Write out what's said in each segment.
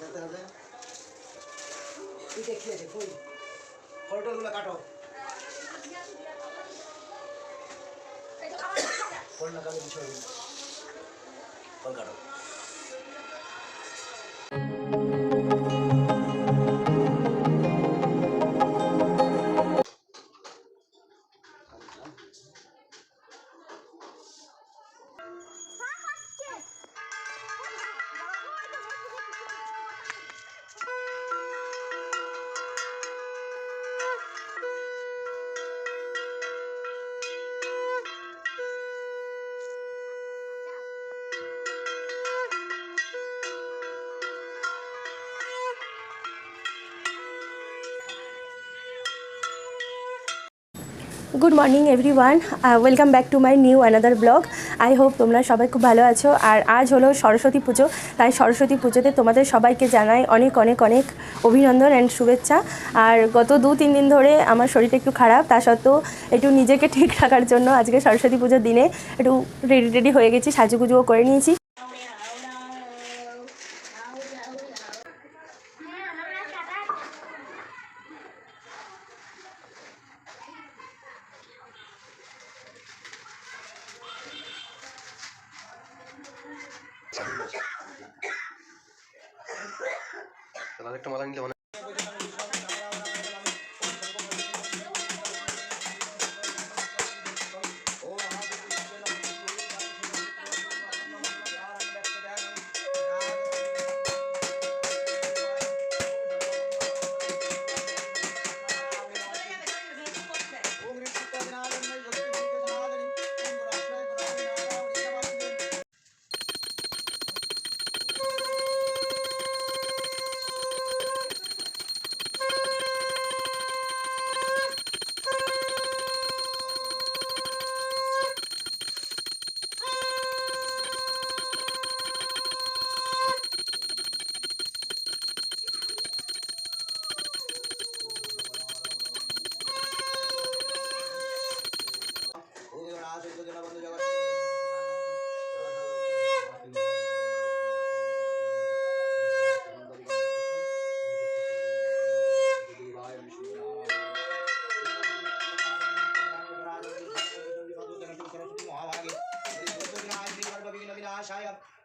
সাজাতে হবে। পিঠে আছে ফুল ফল টলগুলো কাটো। ফল না কাটো কিছু। ফল কাটো। Good morning everyone welcome back to my new another blog I hope তোমরা সবাই খুব ভালো আছো। আর আজ হলো সরস্বতী পুজো। তাই সরস্বতী পুজোতে তোমাদের সবাইকে জানাই অনেক অনেক অনেক অভিনন্দন অ্যান্ড শুভেচ্ছা। আর গত দু, তিন দিন ধরে আমার শরীরটা একটু খারাপ। তা সত্ত্বেও একটু নিজেকে ঠিক রাখার জন্য আজকে সরস্বতী পুজোর দিনে একটু রেডি রেডি হয়ে গেছি, সাজুগুজুও করে নিয়েছি। তাহলে একটা মালা নিলে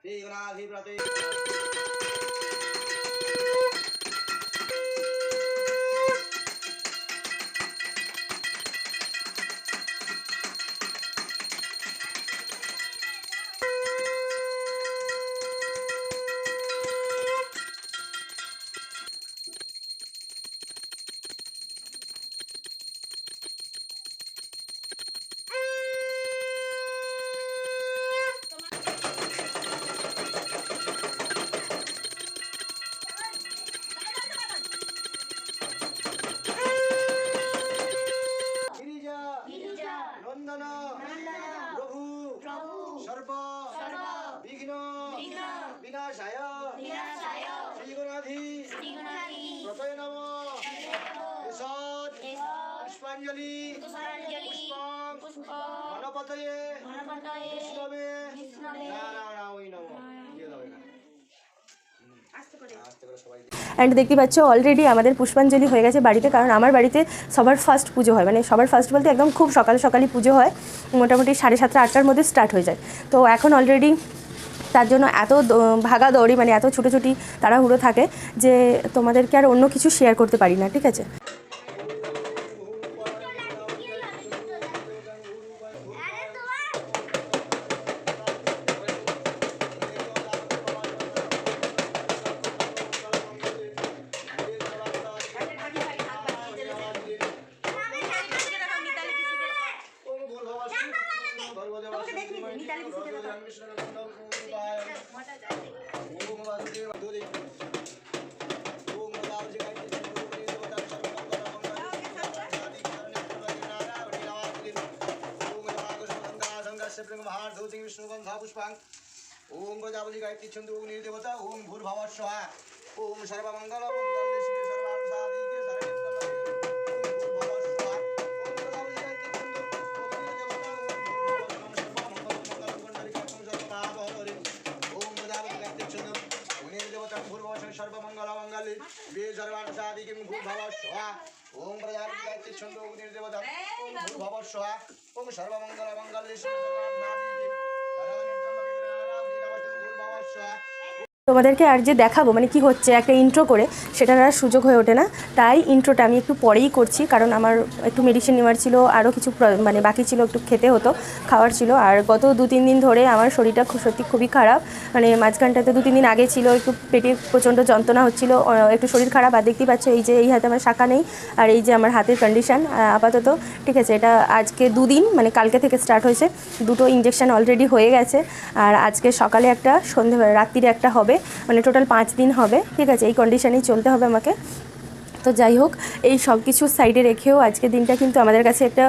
মানে অ্যান্ড দেখতে পাচ্ছ অলরেডি আমাদের পুষ্পাঞ্জলি হয়ে গেছে বাড়িতে কারণ আমার বাড়িতে সবার ফার্স্ট পুজো হয়। মানে সবার ফার্স্ট বলতে একদম খুব সকাল সকালই পুজো হয়। মোটামুটি সাড়ে সাতটা আটটার মধ্যে স্টার্ট হয়ে যায়। তো এখন অলরেডি তার জন্য এত দ- ভাগা দৌড়ি মানে এত ছোটো ছুটোছুটি তাড়াহুড়ো থাকে যে তোমাদেরকে আর অন্য কিছু শেয়ার করতে পারি না ঠিক আছে? ওম গজাবলি গায়ত্রী ছন্দ ওম নির্দেবতা ওম ভূর্ভব স্বাহা ওম সর্বমঙ্গল মঙ্গল শিবে সর্বার্থ সাধিকে সর্বমঙ্গলমঙ্গলে বে সর্বার্থসাধিকিং ভূর্ভুবস্বঃ ওম প্রজাপতি ছন্দ অগ্নির্দেবতা ওম ভূর্ভুবস্বঃ ওম সর্বমঙ্গলমঙ্গলে শিবে সর্বার্থসাধিকিং ভূর্ভুবস্বঃ তোমাদেরকে আর যে দেখাবো মানে কি হচ্ছে, একটা ইন্ট্রো করে, সেটার আর সুযোগ হয়ে ওঠে না। তাই ইন্ট্রোটা আমি একটু পরেই করছি, কারণ আমার একটু মেডিসিন নেওয়ার ছিল আরও কিছু মানে বাকি ছিল, একটু খেতে হতো, খাওয়ার ছিল। আর গত দু তিন দিন ধরে আমার শরীরটা সত্যি খুবই খারাপ। মানে মাঝখানটাতে দু তিন দিন আগে ছিল, একটু পেটে প্রচণ্ড যন্ত্রণা হচ্ছিল একটু শরীর খারাপ। আর দেখতেই পাচ্ছ, এই যে, এই হাতে আমার শাখা নেই, আর এই যে আমার হাতের কন্ডিশন আপাতত, ঠিক আছে, এটা আজকে দুদিন মানে কালকে থেকে স্টার্ট হয়েছে। দুটো ইঞ্জেকশন অলরেডি হয়ে গেছে। আর আজকে সকালে একটা সন্ধেবেলা রাত্রিরে একটা হবে। মানে টোটাল পাঁচ দিন হবে, ঠিক আছে? এই কন্ডিশানেই চলতে হবে আমাকে। তো যাই হোক, এই সব কিছু সাইডে রেখেও আজকের দিনটা কিন্তু আমাদের কাছে একটা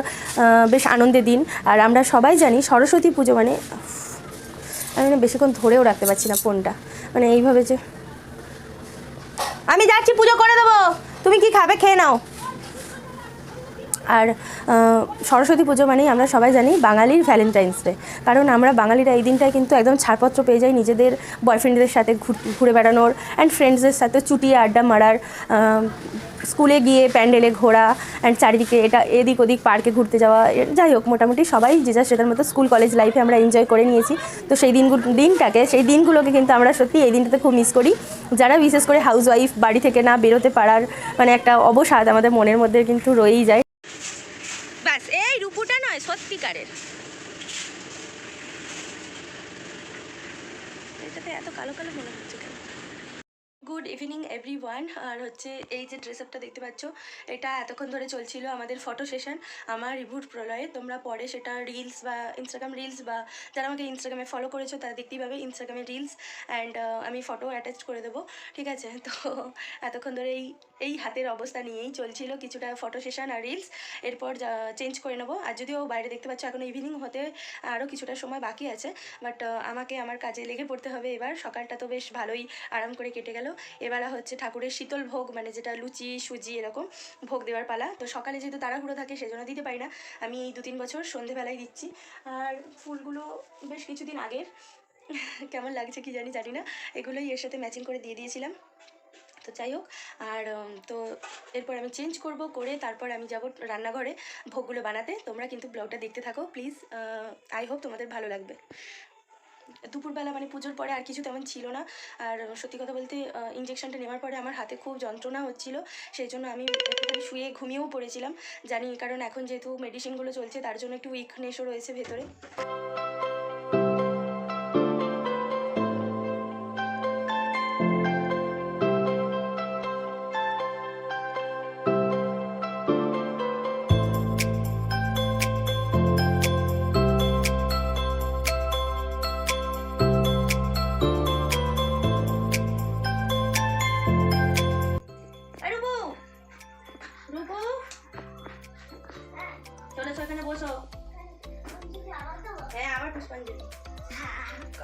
বেশ আনন্দের দিন। আর আমরা সবাই জানি সরস্বতী পুজো মানে আমি না বেশিক্ষণ ধরেও রাখতে পারছি না ফোনটা। মানে এইভাবে যে আমি যাচ্ছি, পুজো করে দেবো। তুমি কি খাবে? খেয়ে নাও। আর সরস্বতী পুজো মানেই আমরা সবাই জানি বাঙালির ভ্যালেন্টাইন্স ডে কারণ আমরা বাঙালিরা এই দিনটায় কিন্তু একদম ছাড়পত্র পেয়ে যাই নিজেদের বয়ফ্রেন্ডদের সাথে ঘুর- বেড়ানোর অ্যান্ড ফ্রেন্ডসদের সাথে চুটিয়ে আড্ডা মারার স্কুলে গিয়ে প্যান্ডেলে ঘোরা অ্যান্ড চারিদিকে এটা এদিক ওদিক পার্কে ঘুরতে যাওয়া, যাই হোক, মোটামুটি সবাই যে যার সেটার মতো স্কুল কলেজ লাইফে আমরা এনজয় করে নিয়েছি। তো সেই দিনগুলো দিনটাকে, সেই দিনগুলোকে কিন্তু আমরা সত্যি এই দিনটাতে খুব মিস করি। যারা বিশেষ করে হাউস ওয়াইফ বাড়ি থেকে না বেরোতে পারার মানে একটা অবসাদ আমাদের মনের মধ্যে কিন্তু রয়েই যায়। নয় সত্যিকারের। এটাতে এত কালো কালো মনে হচ্ছে কেন? গুড ইভিনিং এভরি ওয়ান আর হচ্ছে এই যে ড্রেস আপটা দেখতে পাচ্ছ, এটা এতক্ষণ ধরে চলছিল আমাদের ফটো সেশন আমার রিভুট প্রলয়ে। তোমরা পরে সেটা রিলস বা ইনস্টাগ্রাম রিলস বা যারা আমাকে ইনস্টাগ্রামে ফলো করেছ, তারা দেখতেই পাবে ইনস্টাগ্রামে রিলস অ্যান্ড আমি ফটো অ্যাটাচ করে দেবো, ঠিক আছে? তো এতক্ষণ ধরে এই এই হাতের অবস্থা নিয়েই চলছিল কিছুটা ফটো সেশন আর রিলস এরপর চেঞ্জ করে নেব। আর যদিও বাইরে দেখতে পাচ্ছ, এখন ইভিনিং হতে আরও কিছুটা সময় বাকি আছে বাট আমাকে আমার কাজে লেগে পড়তে হবে এবার। সকালটা তো বেশ ভালোই আরাম করে কেটে গেল। এবারে হচ্ছে ঠাকুরের শীতল ভোগ মানে যেটা লুচি, সুজি এরকম ভোগ দেওয়ার পালা। তো সকালে যেহেতু তাড়াহুড়ো থাকে, সেজন্য দিতে পারি না। আমি এই দু তিন বছর সন্ধেবেলায় দিচ্ছি। আর ফুলগুলো বেশ কিছুদিন আগের। কেমন লাগছে কি জানি জানি না। এগুলোই এর সাথে ম্যাচিং করে দিয়ে দিয়েছিলাম। তো যাই হোক, আর তো এরপর আমি চেঞ্জ করব করে তারপর আমি যাব রান্নাঘরে ভোগগুলো বানাতে। তোমরা কিন্তু ব্লগটা দেখতে থাকো প্লিজ আই হোপ তোমাদের ভালো লাগবে। দুপুরবেলা মানে পুজোর পরে আর কিছু তেমন ছিল না। আর সত্যি কথা বলতে ইঞ্জেকশনটা নেওয়ার পরে আমার হাতে খুব যন্ত্রণা হচ্ছিল, সেই জন্য আমি একটুখানি শুয়ে ঘুমিয়েও পড়েছিলাম। জানি কারণ এখন যেহেতু মেডিসিনগুলো চলছে, তার জন্য একটু উইকনেসও রয়েছে ভেতরে।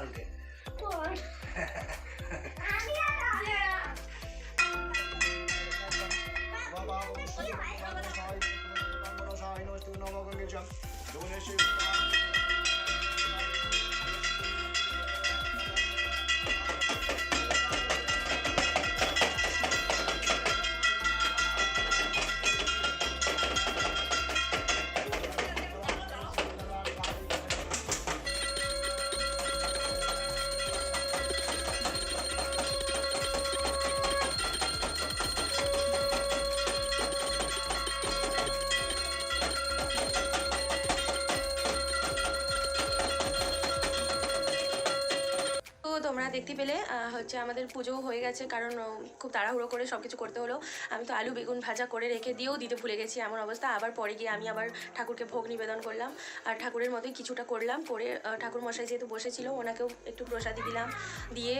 কালকে বাবা দেখতে পেলে হচ্ছে আমাদের পুজোও হয়ে গেছে, কারণ খুব তাড়াহুড়ো করে সব কিছু করতে হলো। আমি তো আলু, বেগুন ভাজা করে রেখে দিয়েও দিতে ভুলে গেছি, এমন অবস্থা। আবার পরে গিয়ে আমি আবার ঠাকুরকে ভোগ নিবেদন করলাম। আর ঠাকুরের মতোই কিছুটা করলাম, করে ঠাকুর মশাই যেহেতু বসেছিল, ওনাকেও একটু প্রসাদি দিলাম। দিয়ে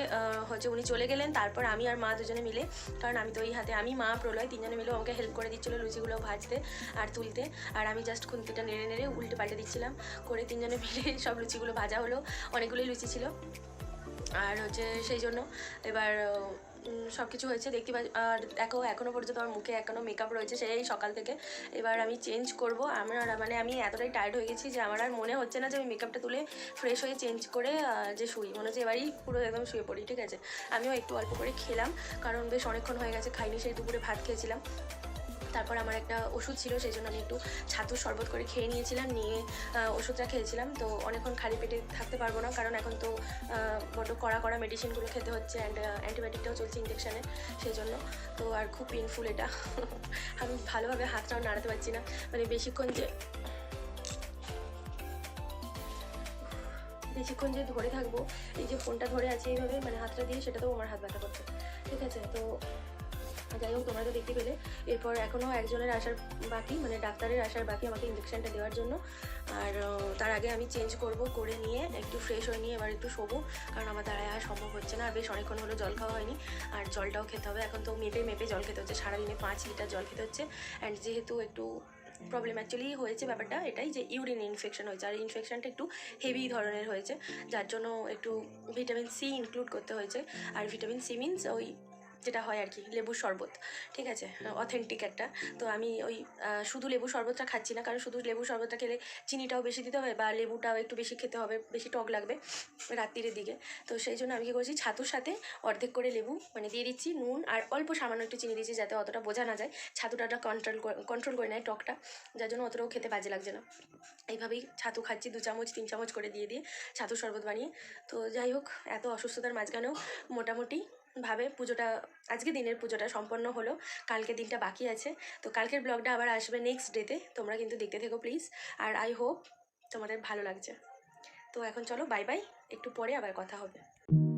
হচ্ছে উনি চলে গেলেন, তারপর আমি আর মা দুজনে মিলে, কারণ আমি তো এই হাতে, আমি, মা, প্রলয় তিনজনে মিলে আমাকে হেল্প করে দিচ্ছিল লুচিগুলো ভাজতে আর তুলতে। আর আমি জাস্ট খুন্তিটা নেড়ে নেড়ে উল্টে পাল্টে দিচ্ছিলাম, করে তিনজনে মিলে সব লুচিগুলো ভাজা হলো। অনেকগুলোই লুচি ছিল। আর হচ্ছে সেই জন্য এবার সব কিছু হয়েছে, দেখতে পাচ্ছি আর দেখো এখনও পর্যন্ত আমার মুখে এখনও মেকআপ রয়েছে, সেই সকাল থেকে। এবার আমি চেঞ্জ করব। আমার মানে আমি এতটাই টায়ার্ড হয়ে গেছি যে আমার আর মনে হচ্ছে না যে আমি মেকআপটা তুলে ফ্রেশ হয়ে চেঞ্জ করে যে শুই। মনে হচ্ছে এবারই পুরো একদম শুয়ে পড়ি, ঠিক আছে? আমিও একটু অল্প করে খেলাম, কারণ বেশ অনেকক্ষণ হয়ে গেছে, খাইনি, সেই দুপুরে ভাত খেয়েছিলাম। তারপর আমার একটা ওষুধ ছিল, সেই জন্য আমি একটু ছাতুর শরবত করে খেয়ে নিয়েছিলাম, নিয়ে ওষুধটা খেয়েছিলাম। তো অনেকক্ষণ খালি পেটে থাকতে পারব না, কারণ এখন তো বড্ড কড়া কড়া মেডিসিনগুলো খেতে হচ্ছে অ্যান্ড অ্যান্টিবায়োটিকটাও চলছে ইঞ্জেকশানে সেই জন্য। তো আর খুব পেনফুল এটা। আমি ভালোভাবে হাতটাও নাড়াতে পারছি না। মানে বেশিক্ষণ যে বেশিক্ষণ যে ধরে থাকব, এই যে ফোনটা ধরে আছে এইভাবে মানে হাতটা দিয়ে সেটাতেও আমার হাত ব্যথা করছে। ঠিক আছে, তো যাই হোক, তোমরা তো দেখতে পেলে। এরপর এখনও একজনের আসার বাকি মানে ডাক্তারের আসার বাকি আমাকে ইঞ্জেকশনটা দেওয়ার জন্য। আর তার আগে আমি চেঞ্জ করব, করে নিয়ে একটু ফ্রেশ হয়ে নিয়ে এবার একটু শোবো, কারণ আমার দ্বারা আর সম্ভব হচ্ছে না। আর বেশ অনেকক্ষণ হলো জল খাওয়া হয়নি, আর জলটাও খেতে হবে। এখন তো মেপে মেপে জল খেতে হচ্ছে। সারাদিনে পাঁচ লিটার জল খেতে হচ্ছে। অ্যান্ড যেহেতু একটু প্রবলেম অ্যাকচুয়ালি হয়েছে ব্যাপারটা, এটাই যে ইউরিন ইনফেকশন হয়েছে। আর ইনফেকশনটা একটু হেভি ধরনের হয়েছে। যার জন্য একটু ভিটামিন সি ইনক্লুড করতে হয়েছে। আর ভিটামিন সি মিনস ওই যেটা হয় আর কি লেবুর শরবত, ঠিক আছে? অথেন্টিক একটা। তো আমি ওই শুধু লেবু শরবতটা খাচ্ছি না, কারণ শুধু লেবু শরবতটা খেলে চিনিটাও বেশি দিতে হবে বা লেবুটাও একটু বেশি খেতে হবে, বেশি টক লাগবে রাত্রিরের দিকে। তো সেই জন্য আমি কী করছি, ছাতুর সাথে অর্ধেক করে লেবু মানে দিয়ে দিচ্ছি, নুন আর অল্প সামান্য একটু চিনি দিচ্ছি যাতে অতটা বোঝা না যায়। ছাতুটা কন্ট্রোল কন্ট্রোল করে নেয় টকটা, যার জন্য অতটাও খেতে বাজে লাগছে না। এইভাবেই ছাতু খাচ্ছি, দু চামচ, তিন চামচ করে দিয়ে দিয়ে ছাতু শরবত বানিয়ে। তো যাই হোক, এত অসুস্থতার মাঝখানেও মোটামুটি ভাবে পুজোটা, আজকে দিনের পুজোটা সম্পন্ন হলো। কালকে দিনটা বাকি আছে। তো কালকের ব্লগটা আবার আসবে নেক্সট ডেতে তোমরা কিন্তু দেখতে থেকো প্লিজ আর আই হোপ তোমাদের ভালো লাগছে। তো এখন চলো বাই বাই একটু পরে আবার কথা হবে।